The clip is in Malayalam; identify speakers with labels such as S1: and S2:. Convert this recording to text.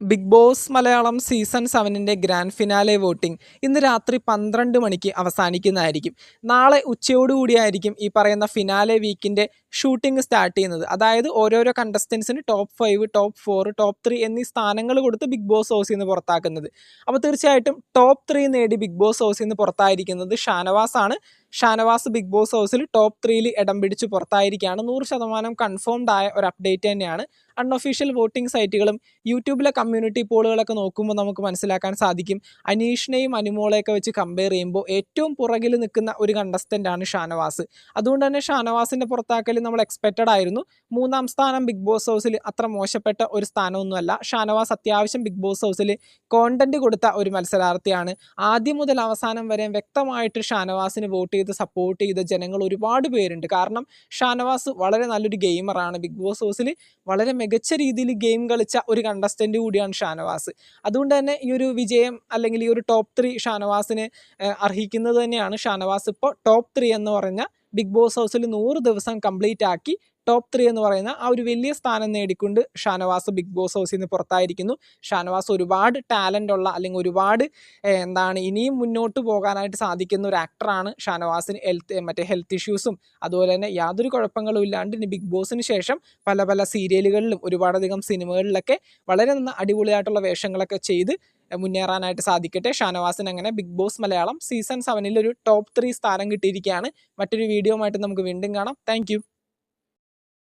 S1: ബിഗ് ബോസ് മലയാളം സീസൺ സെവനിന്റെ ഗ്രാൻഡ് ഫിനാലെ വോട്ടിംഗ് ഇന്ന് രാത്രി പന്ത്രണ്ട് മണിക്ക് അവസാനിക്കുന്നതായിരിക്കും. നാളെ ഉച്ചയോടുകൂടിയായിരിക്കും ഈ പറയുന്ന ഫിനാലെ വീക്കിന്റെ ഷൂട്ടിംഗ് സ്റ്റാർട്ട് ചെയ്യുന്നത്. അതായത് ഓരോരോ കണ്ടസ്റ്റൻസിന് top five top four top three എന്നീ സ്ഥാനങ്ങൾ കൊടുത്ത് ബിഗ് ബോസ് ഹൗസിൽ നിന്ന് പുറത്താക്കുന്നത്. അപ്പോൾ തീർച്ചയായിട്ടും ടോപ്പ് ത്രീ നേടി ബിഗ് ബോസ് ഹൗസിൽ നിന്ന് പുറത്തായിരിക്കുന്നത് ഷാനവാസ് ആണ് ഷാനവാസ് ബിഗ് ബോസ് ഹൗസിൽ ടോപ്പ് ത്രീയിൽ ഇടം പിടിച്ച് പുറത്തായിരിക്കുകയാണ്. നൂറ് ശതമാനം കൺഫേംഡ് ആയ ഒരു അപ്ഡേറ്റ് തന്നെയാണ്. അൺഒഫീഷ്യൽ വോട്ടിംഗ് സൈറ്റുകളും യൂട്യൂബിലെ കമ്മ്യൂണിറ്റി പോളുകളൊക്കെ നോക്കുമ്പോൾ നമുക്ക് മനസ്സിലാക്കാൻ സാധിക്കും. അനീഷിനെയും അനുമോളെയൊക്കെ വെച്ച് കമ്പയർ ചെയ്യുമ്പോൾ ഏറ്റവും പുറകിൽ നിൽക്കുന്ന ഒരു കണ്ടസ്റ്റന്റാണ് ഷാനവാസ്. അതുകൊണ്ട് തന്നെ ഷാനവാസിന്റെ പുറത്താക്കൽ നമ്മൾ എക്സ്പെക്റ്റഡ് ആയിരുന്നു. മൂന്നാം സ്ഥാനം ബിഗ് ബോസ് ഹൗസിൽ അത്ര മോശപ്പെട്ട ഒരു സ്ഥാനമൊന്നുമല്ല. ഷാനവാസ് അത്യാവശ്യം ബിഗ് ബോസ് ഹൗസിൽ കോണ്ടന്റ് കൊടുത്ത ഒരു മത്സരാർത്ഥിയാണ്. ആദ്യം മുതൽ അവസാനം വരെ വ്യക്തമായിട്ട് ഷാനവാസിന് വോട്ട് ചെയ്ത് സപ്പോർട്ട് ചെയ്ത ജനങ്ങൾ ഒരുപാട് പേരുണ്ട്. കാരണം ഷാനവാസ് വളരെ നല്ലൊരു ഗെയിമറാണ് ബിഗ് ബോസ് ഹൗസിൽ വളരെ മികച്ച രീതിയിൽ ഗെയിം കളിച്ച ഒരു കണ്ടസ്റ്റന്റ് കൂടിയാണ് ഷാനവാസ്. അതുകൊണ്ട് തന്നെ ഈ ഒരു വിജയം അല്ലെങ്കിൽ ഈ ഒരു ടോപ്പ് ത്രീ ഷാനവാസിന് അർഹിക്കുന്നത് തന്നെയാണ് ഷാനവാസ്. ഇപ്പോൾ ടോപ്പ് ത്രീ എന്ന് പറഞ്ഞ ബിഗ് ബോസ് ഹൗസിൽ നൂറ് ദിവസം കംപ്ലീറ്റ് ആക്കി ടോപ്പ് ത്രീ എന്ന് പറയുന്ന ആ ഒരു വലിയ സ്ഥാനം നേടിക്കൊണ്ട് ഷാനവാസ് ബിഗ് ബോസ് ഹൗസിൽ നിന്ന് പുറത്തായിരിക്കുന്നു. ഷാനവാസ് ഒരുപാട് ടാലന്റ് ഉള്ള അല്ലെങ്കിൽ ഒരുപാട് എന്താണ് ഇനിയും മുന്നോട്ട് പോകാനായിട്ട് സാധിക്കുന്ന ഒരു ആക്ടറാണ് ഷാനവാസിന് ഹെൽത്ത് മറ്റേ ഹെൽത്ത് ഇഷ്യൂസും അതുപോലെ തന്നെ യാതൊരു കുഴപ്പങ്ങളും ഇല്ലാണ്ട് ഇനി ബിഗ് ബോസിന് ശേഷം പല പല സീരിയലുകളിലും ഒരുപാടധികം സിനിമകളിലൊക്കെ വളരെ നന്ന അടിപൊളിയായിട്ടുള്ള വേഷങ്ങളൊക്കെ ചെയ്ത് മുന്നേറാനായിട്ട് സാധിക്കട്ടെ. ഷാനവാസിന് അങ്ങനെ ബിഗ് ബോസ് മലയാളം സീസൺ സെവനിൽ ഒരു ടോപ്പ് ത്രീ സ്ഥാനം കിട്ടിയിരിക്കുകയാണ്. മറ്റൊരു വീഡിയോ ആയിട്ട് നമുക്ക് വീണ്ടും കാണാം. താങ്ക്